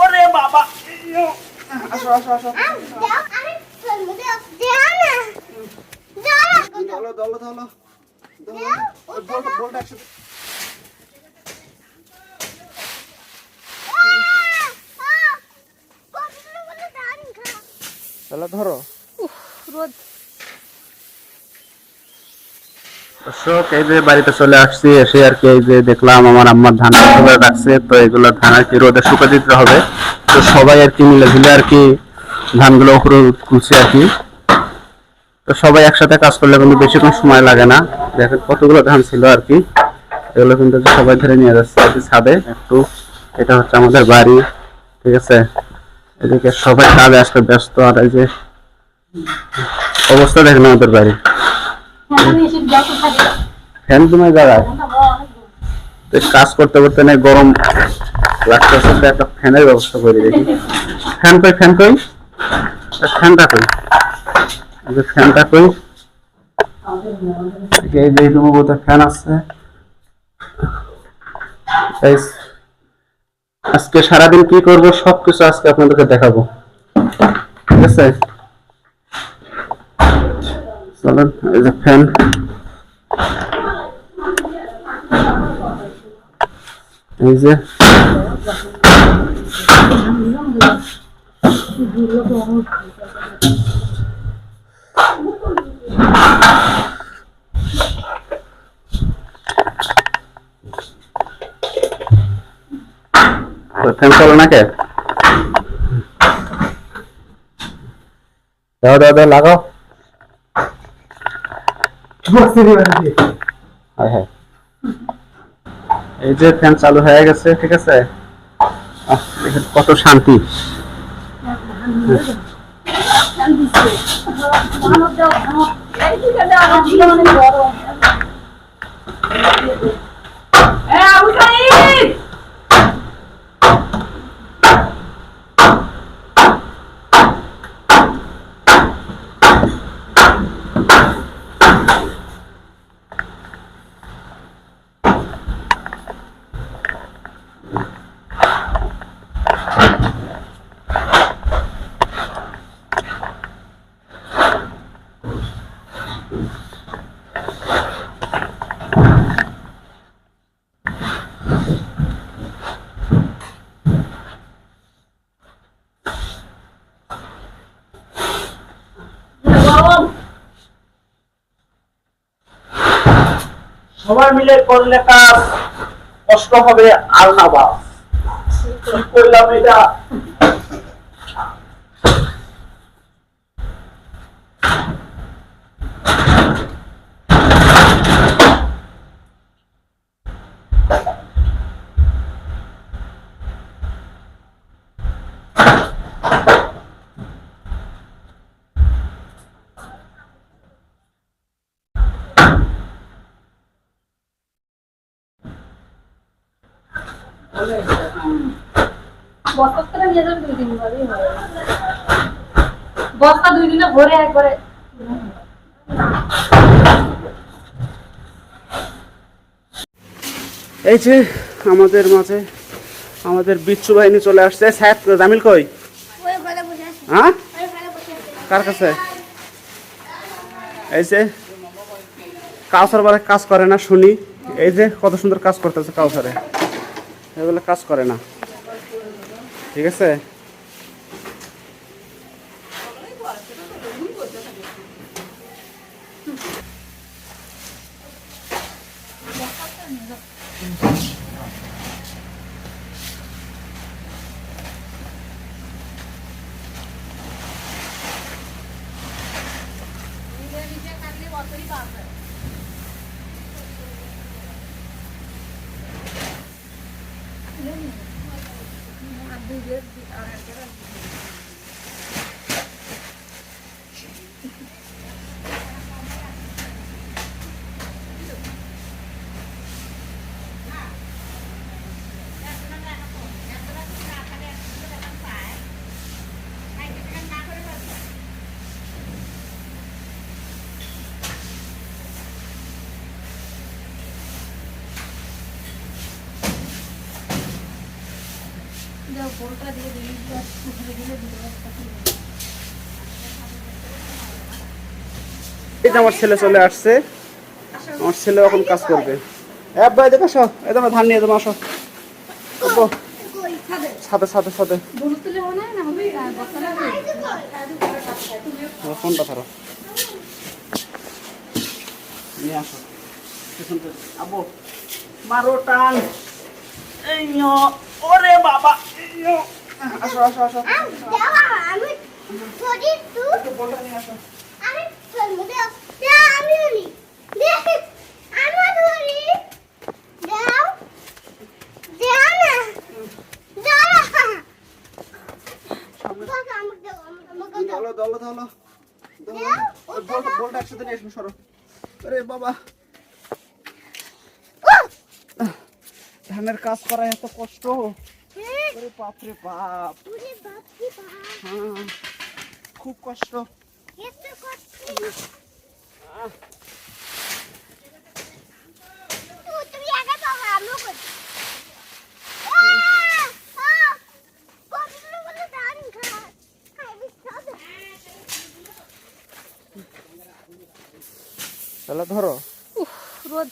ওরে বাবা। আসো আসো আসো। ধরো ধরো বলটা বলটা একসাথে। তাহলে ধরো। রোদ। দর্শক, এই যে বাড়িতে চলে আসছি, এসে আর কি এই যে দেখলাম আমার আম্মার ধান রাখছে তো এগুলো ধান আর কি রোদে শুকা দিতে হবে। তো সবাই আর কি মিলে ঝুলে আর কি ধানগুলো উপরে তুলছে আর কি। তো সবাই একসাথে কাজ করলে কিন্তু বেশিক্ষণ সময় লাগে না। দেখেন কতগুলো ধান ছিল আর কি। এগুলো কিন্তু সবাই ধরে নিয়ে যাচ্ছে আর কি ছাদে। একটু এটা হচ্ছে আমাদের বাড়ি, ঠিক আছে? এদিকে সবাই কাজে আসতে ব্যস্ত, আর এই যে অবস্থা দেখেন আমাদের বাড়ি। ফ্যান তুমি তো কাজ করতে করতে না গরম লাগতেছে একটা ফ্যানের ব্যবস্থা করে দেখি ফ্যান কই ফ্যান কই? ফ্যানটা কই? ফ্যানটা কই? এই যে ফ্যান আছে। আজকে সারাদিন কি করব? সবকিছু আজকে আপনাদেরকে দেখাবো। ঠিক আছে? চলেন এই যে ফ্যান এই যে ফ্যান চলো না কে দাও দাও দাও লাগাও। এই যে ফ্যান চালু হয়ে গেছে ঠিক আছে? কত শান্তি। সবাই মিলে করলে কাজ কষ্ট হবে আর না কি করলাম এটা। বস্তা নিয়ে যাবেন দুই দিন পরেই হবে। বস্তা দুই দিনে ভরে একবারে। এই যে আমাদের মাঝে আমাদের বিচ্ছু বাহিনী চলে আসছে। সাহেব জামিল কই? হ্যাঁ? কার কাছে? এই যে কাউসার বারে কাজ করে না শুনি। এই যে কত সুন্দর কাজ করতেছে কাউসারে। এগুলো কাজ করে না। ঠিক আছে? আমি যে কাটলে বছরই পাবো Ambil dia di arah jalan. দাও দিয়ে দিলে এই যে আমার ছেলে চলে আসছে। আমার ছেলে এখন কাজ করবে। এ আব্বা এদিকে আসো। এই তোমার ধান নিয়ে তোমার আসো। হয় বসা লাগবে তোমার ফোনটা ধরো। নিয়ে আসো। পিছন মারো টান। এই। ওরে বাবা। আসো আসো আসো। আমি ধরি তুই একটু। বলটা নিয়ে আসো। আমি ধরবো দাও আমি। ধরি দেখ আমি ধরি। দাও দাও না। দাও বাবা আমাকে আমাকে দাও দলো দলো দলো দাও বলটা বলটা একসাথে নিয়ে আসো সরো। আরে বাবা। ধানের কাজ করা এত কষ্ট। ওরে বাপ। হ্যাঁ খুব কষ্ট। এত কষ্ট। তুই